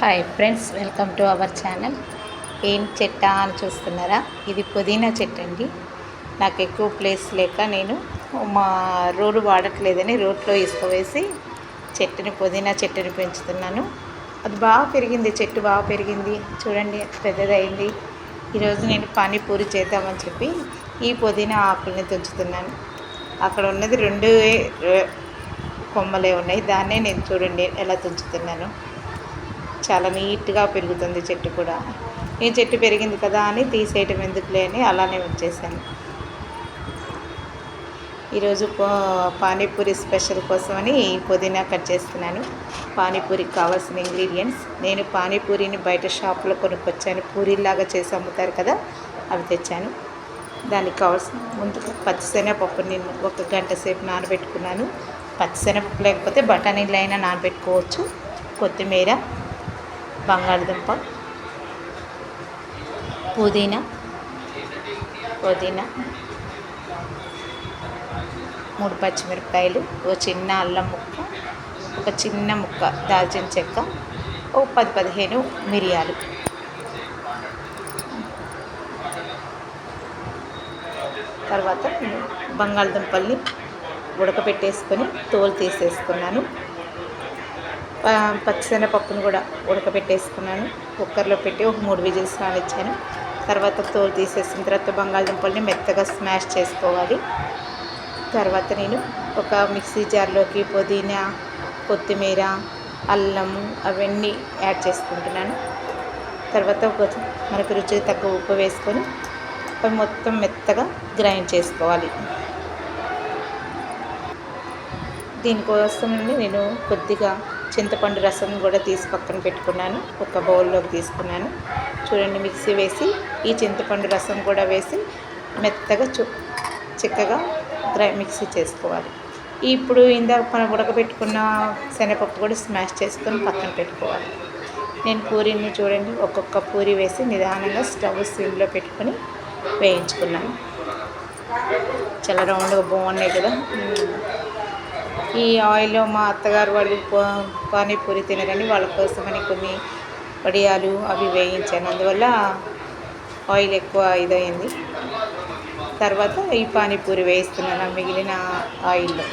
Hi friends welcome to our channel ఏం చెట్ట అని చూస్తున్నారా? ఇది పుదీనా చెట్టు అండి నాకు ఎక్కువ ప్లేస్ లేక నేను మా రోడ్డు వాడట్లేదని రోడ్లో ఇసుక వేసి చెట్టుని పుదీనా చెట్టుని పెంచుతున్నాను. అది బాగా పెరిగింది చెట్టు బాగా పెరిగింది. చూడండి పెద్దదైంది. ఈరోజు నేను పానీపూరి చేద్దామని చెప్పి ఈ పుదీనా ఆకుల్ని తుంచుతున్నాను. అక్కడ ఉన్నది రెండు కొమ్మలే ఉన్నాయి. దాన్నే నేను చూడండి ఎలా తుంచుతున్నాను. చాలా నీట్గా పెరుగుతుంది చెట్టు కూడా. ఈ చెట్టు పెరిగింది కదా అని తీసేయటం ఎందుకులే అని అలానే వచ్చేసాను. ఈరోజు పా- పానీపూరి స్పెషల్ కోసమని పుదీనా కట్ చేస్తున్నాను. పానీపూరికి కావాల్సిన ఇంగ్రీడియంట్స్. నేను పానీపూరిని బయట షాప్లో కొనుక్కొచ్చాను. పూరీలాగా చేసి అమ్ముతారు కదా అవి తెచ్చాను. దానికి కావాల్సిన ముందుగా పచ్చిశనగపప్పు నేను ఒక గంట సేపు నానబెట్టుకున్నాను. పచ్చిశనగపప్పు లేకపోతే బఠానీలు అయినా నానబెట్టుకోవచ్చు. కొత్తిమీర బంగాళదుంప. పుదీనా. పుదీనా. మూడు పచ్చిమిరపకాయలు ఒక చిన్న అల్లం ముక్క ఒక చిన్న ముక్క దాల్చిన చెక్క ఒక పది పదిహేను మిరియాలు. తర్వాత బంగాళదుంపల్ని ఉడకబెట్టేసుకొని తోలు తీసేసుకున్నాను. పచ్చిశనగపప్పును కూడా ఉడకబెట్టేసుకున్నాను. కుక్కర్లో పెట్టి ఒక మూడు విజిల్స్ రానిచ్చాను. తర్వాత తోలు తీసేసిన తర్వాత బంగాళదుంపల్ని మెత్తగా స్మాష్ చేసుకోవాలి. తర్వాత నేను ఒక మిక్సీ జార్లోకి పుదీనా కొత్తిమీర అల్లం అవన్నీ యాడ్ చేసుకుంటున్నాను. తర్వాత ఒక మనకు రుచికి తగ్గ ఉప్పు వేసుకొని అవి మొత్తం మెత్తగా గ్రైండ్ చేసుకోవాలి. దీనికోసం నేను కొద్దిగా చింతపండు రసం కూడా తీసి పక్కన పెట్టుకున్నాను. ఒక బౌల్లోకి తీసుకున్నాను. చూడండి మిక్సీ వేసి ఈ చింతపండు రసం కూడా వేసి మెత్తగా చు చిక్కగా గ్రై మిక్సీ చేసుకోవాలి. ఇప్పుడు ఇందాక మనం ఉడకబెట్టుకున్న శనగపప్పు కూడా స్మాష్ చేసుకొని పక్కన పెట్టుకోవాలి. నేను పూరీని చూడండి ఒక్కొక్క పూరి వేసి నిదానంగా స్టవ్ సిమ్లో పెట్టుకొని వేయించుకున్నాను. చాలా రౌండ్గా బాగున్నాయి కదా. ఈ ఆయిల్ మా అత్తగారు వాళ్ళు పా- పానీపూరి తినరని వాళ్ళ కోసమని కొన్ని వడియాలు అవి వేయించాను. అందువల్ల ఆయిల్ ఎక్కువ ఇదయింది. తర్వాత ఈ పానీపూరి వేయిస్తున్నాను మిగిలిన ఆయిల్లో.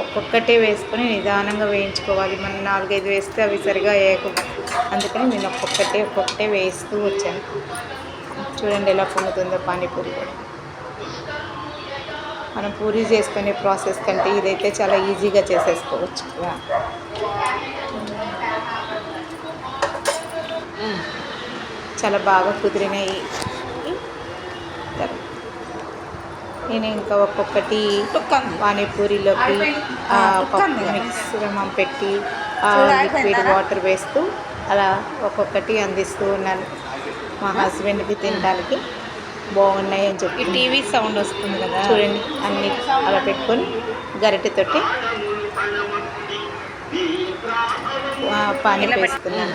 ఒక్కొక్కటే వేసుకొని నిదానంగా వేయించుకోవాలి. మనం నాలుగైదు వేస్తే అవి సరిగా వేయకు అందుకని నేను ఒక్కొక్కటే ఒక్కొక్కటే వేస్తూ వచ్చాను. చూడండి ఎలా పొందుతుందో పానీపూరి కూడా. మనం పూరి చేసుకునే ప్రాసెస్ కంటే ఇదైతే చాలా ఈజీగా చేసేసుకోవచ్చు. చాలా బాగా కుదిరినాయి. నేను ఇంకా ఒక్కొక్కటి పానీపూరిలోకి పప్పు మిశ్రమం పెట్టి లిక్విడ్ వాటర్ వేస్తూ అలా ఒక్కొక్కటి అందిస్తూ ఉన్నాను మా హస్బెండ్కి తినడానికి. బాగున్నాయి అని చెప్పి టీవీ సౌండ్ వస్తుంది కదా. చూడండి. అన్ని అలా పెట్టుకొని గరిటెతోటి పానీ వేస్తున్నాను